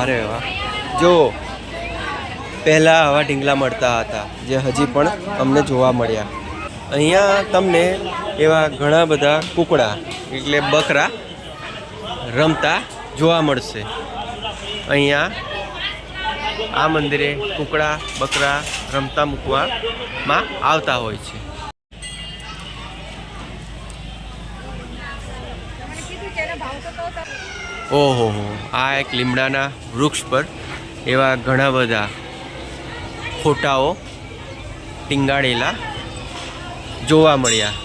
અરે વાહ જો, પહેલાં આવા ઢીંગલા મળતા હતા, જે હજી પણ અમને જોવા મળ્યા. અહીંયા તમને એવા ઘણા બધા કુકડા, એટલે બકરા રમતા જોવા મળશે. અહીંયા આ મંદિરે કુકડા, બકરા રમતા મૂકવામાં આવતા હોય છે. ઓહો હો આ એક લીમડાના વૃક્ષ પર એવા ઘણા બધા ફોટાઓ ટીંગાડેલા જોવા મળ્યા.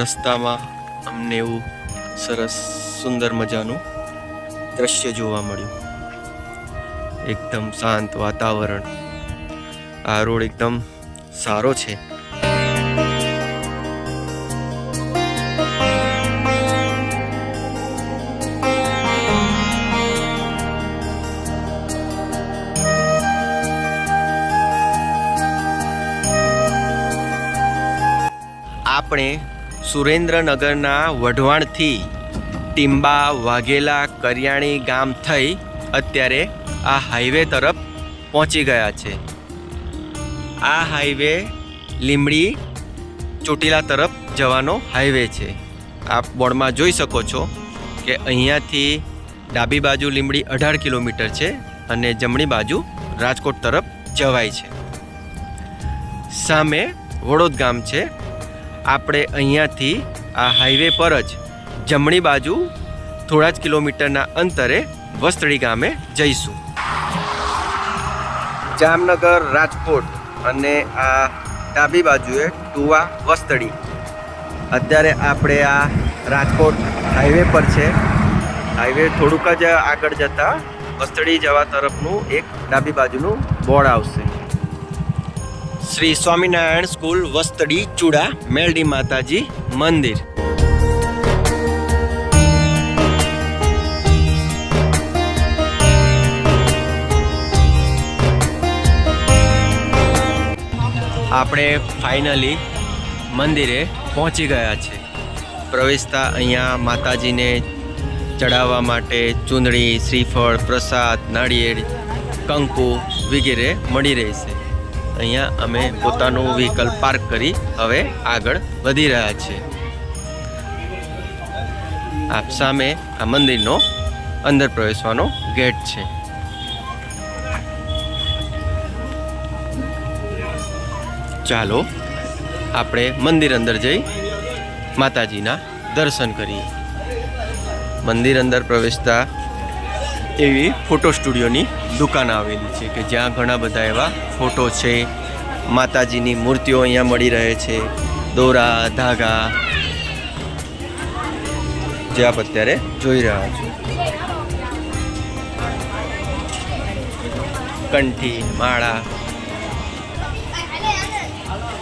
રસ્તામાં અમને એવું સરસ સુંદર મજાનું દ્રશ્ય જોવા મળ્યું. એકદમ શાંત વાતાવરણ. આ રોડ એકદમ સારો છે. આપણે સુરેન્દ્રનગરના વઢવાણથી ટીંબા વાઘેલા કરિયાણી ગામ થઈ અત્યારે આ હાઈવે તરફ પહોંચી ગયા છે. આ હાઈવે લીમડી ચોટીલા તરફ જવાનો હાઈવે છે. આપ બોર્ડમાં જોઈ શકો છો કે અહીંયાથી ડાબી બાજુ લીમડી અઢાર કિલોમીટર છે અને જમણી બાજુ રાજકોટ તરફ જવાય છે. સામે વડોદ ગામ છે. આપણે અહીંયાથી આ હાઈવે પર જ જમણી બાજુ થોડા જ કિલોમીટરના અંતરે વસ્ત્રી ગામે જઈશું. જામનગર, રાજકોટ અને આ ડાબી બાજુએ ટુવા વસ્તડી અત્યારે આપણે આ રાજકોટ હાઈવે પર છે. હાઈવે થોડુંક જ આગળ જતાં વસ્તડી જવા તરફનું એક ડાબી બાજુનું બોર્ડ આવશે. શ્રી સ્વામિનારાયણ સ્કૂલ વસ્તડી ચૂડા, મેલડી માતાજી મંદિર. આપણે ફાઇનલી મંદિરે પહોંચી ગયા છે. પ્રવેશતા અહીંયા માતાજીને ચડાવવા માટે ચૂંદડી, શ્રીફળ, પ્રસાદ, નાળિયેર, કંકુ વગેરે મળી રહેશે અહીંયા અમે પોતાનું વ્હીકલ પાર્ક કરી હવે આગળ વધી રહ્યા છીએ. આપ સામે આ મંદિરનો અંદર પ્રવેશવાનો ગેટ છે. ચાલો આપણે મંદિર અંદર જઈ માતાજીના દર્શન કરીએ. મંદિર અંદર પ્રવેશતા એવી ફોટો સ્ટુડિયોની દુકાન આવેલી છે કે જ્યાં ઘણા બધા એવા ફોટો છે. માતાજીની મૂર્તિઓ અહીંયા મળી રહે છે. દોરા, ધાગા, જે આપ અત્યારે જોઈ રહ્યા છો. કંઠી, માળા.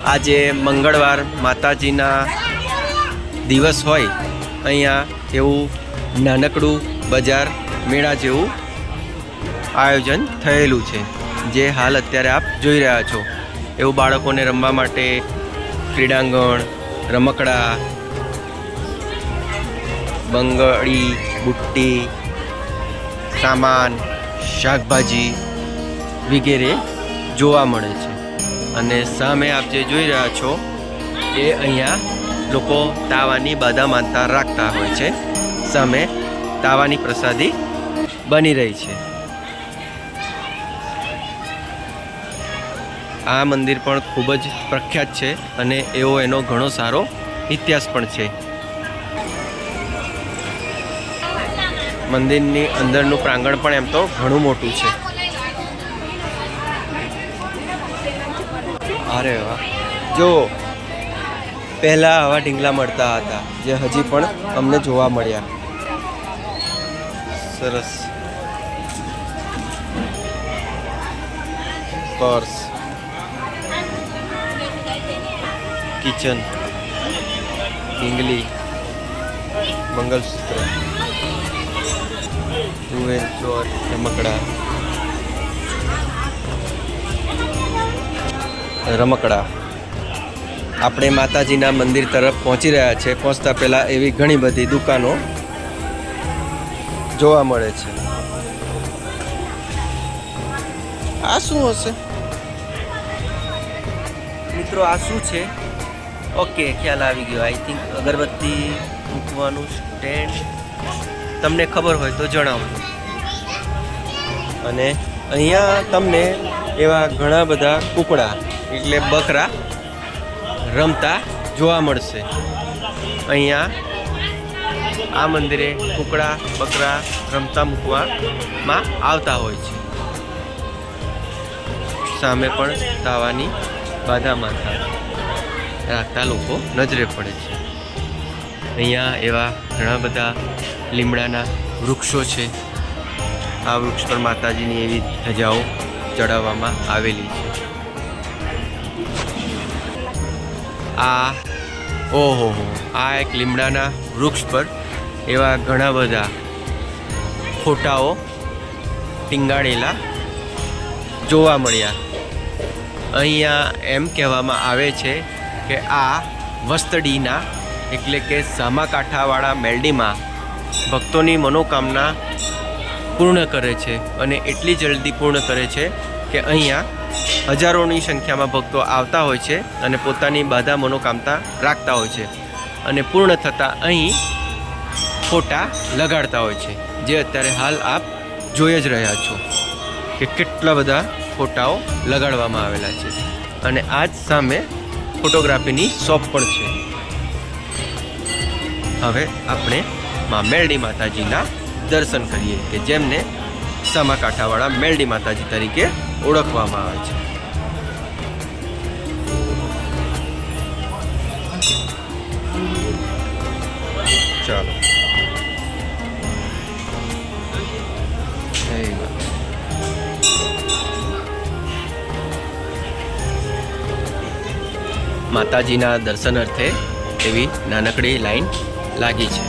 આજે મંગળવાર માતાજીના દિવસ હોય. અહીંયા એવું નાનકડું બજાર મેળા જેવું આયોજન થયેલું છે. જે હાલ અત્યારે આપ જોઈ રહ્યા છો. એવું બાળકોને રમવા માટે ક્રીડાંગણ, રમકડા, બંગડી, બુટ્ટી, સામાન, શાકભાજી વગેરે જોવા મળે છે. અને સામે આપ જે જોઈ રહ્યા છો, એ અહીંયા લોકો તાવાની બાધા માનતા રાખતા હોય છે. સામે તાવાની પ્રસાદી બની રહી છે. આ મંદિર પણ ખૂબ જ પ્રખ્યાત છે અને એવો એનો ઘણો સારો ઇતિહાસ પણ છે. મંદિરની અંદરનું પ્રાંગણ પણ એમ તો ઘણું મોટું છે. અરે વાહ. જો, પહેલાં આવા ઢીંગલા મળતા હતા, જે હજી પણ અમને જોવા મળ્યા. સરસ. પર્સ. કિચન ઢીંગલી મંગલસૂત્ર તુવેર ચોર રમકડા રમકડા આપણે માતાજીના મંદિર તરફ પહોંચી રહ્યા છે. પહોંચતા પહેલાં એવી ઘણી બધી દુકાનો જોવા મળે છે. આ શું હશે? મિત્રો, આ શું છે? ઓકે, ખ્યાલ આવી ગયો. આઈ થિંક અગરબત્તી મૂકવાનું સ્ટેન્ડ તમને ખબર હોય તો જણાવો. અને અહીંયા તમને એવા ઘણા બધા કૂકડા, એટલે બકરા રમતા જોવા મળશે. અહીંયા આ મંદિરે કૂકડા, બકરા રમતા મૂકવામાં આવતા હોય છે. સામે પણ તાવાની બાધા માથા. રાખતા લોકો નજરે પડે છે. અહીંયા એવા ઘણા બધા લીમડાના વૃક્ષો છે. આ વૃક્ષ પર માતાજીની એવી ધજાઓ ચડાવવામાં આવેલી છે. આ ઓહો આ એક લીમડાના વૃક્ષ પર એવા ઘણા બધા ફોટાઓ ટીંગાડેલા જોવા મળ્યા. અહીંયા એમ કહેવામાં આવે છે કે આ વસ્તડીના, એટલે કે સામાકાંઠાવાળા મેલડીમાં ભક્તોની મનોકામના પૂર્ણ કરે છે અને એટલી જલ્દી પૂર્ણ કરે છે કે અહીંયા હજારોની સંખ્યામાં ભક્તો આવતા હોય છે અને પોતાની બાધા મનોકામતા રાખતા હોય છે અને પૂર્ણ થતાં અહીં ફોટા લગાડતા હોય છે. જે અત્યારે હાલ આપ જોઈ જ રહ્યા છો કે કેટલા બધા ફોટાઓ લગાડવામાં આવેલા છે. અને આજ સામે ફોટોગ્રાફીની શોપ પણ છે. હવે આપણે માં મેરડી માતાજીના દર્શન કરીએ કે જેમને સામાકાંઠાવાળા મેરડી માતાજી તરીકે ઓળખવામાં આવે છે. ચાલો. માતાજીના દર્શન અર્થે એવી નાનકડી લાઈન લાગી છે.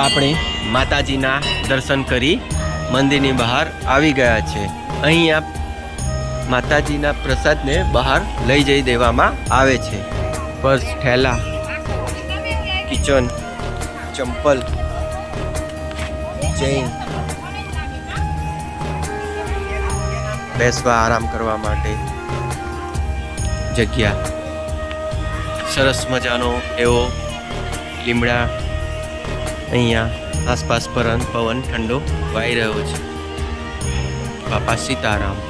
આપણે માતાજીના દર્શન કરી મંદિરની બહાર આવી ગયા છે. અહીંયા માતાજીના પ્રસાદને બહાર લઈ જઈ દેવામાં આવે છે. પર્સ ઠેલા, કિચન, ચંપલ ચેઇન બેસવા, આરામ કરવા માટે જગ્યા. સરસ મજાનો એવો લીમડા અહીંયા આસપાસ પરન પવન, ઠંડો વાઈ રહ્યો છે. બાપા સીતારામ.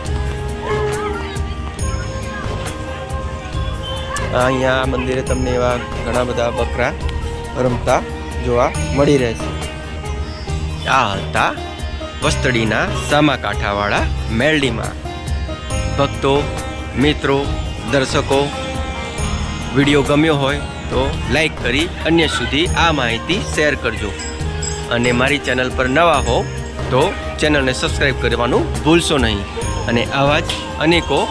અહીંયા મંદિરે તમને એવા ઘણા બધા બકરા રમતા જોવા મળી રહેશે. આ હતા વસ્તડીના સામાકાંઠાવાળા મેલડીમાં. ભક્તો, મિત્રો, દર્શકો, વીડિયો ગમ્યો હોય તો લાઈક કરી અન્ય સુધી આ માહિતી શેર કરજો. અને મારી ચેનલ પર નવા હો તો ચેનલને સબસ્ક્રાઈબ કરવાનું ભૂલશો નહીં. અને આવા જ અનેકો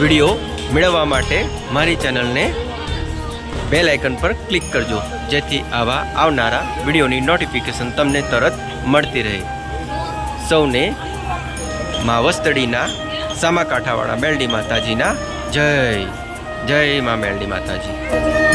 વીડિયો મેળવવા માટે મારી ચેનલને બેલ આઇકન પર ક્લિક કરજો, જેથી આવા આવનારા વિડીયોની નોટિફિકેશન તમને તરત મળતી રહે. સૌને મા વસ્તડીના સામાકાંઠાવાળા મેલડી માતાજીના જય જય મા મેલડી માતાજી.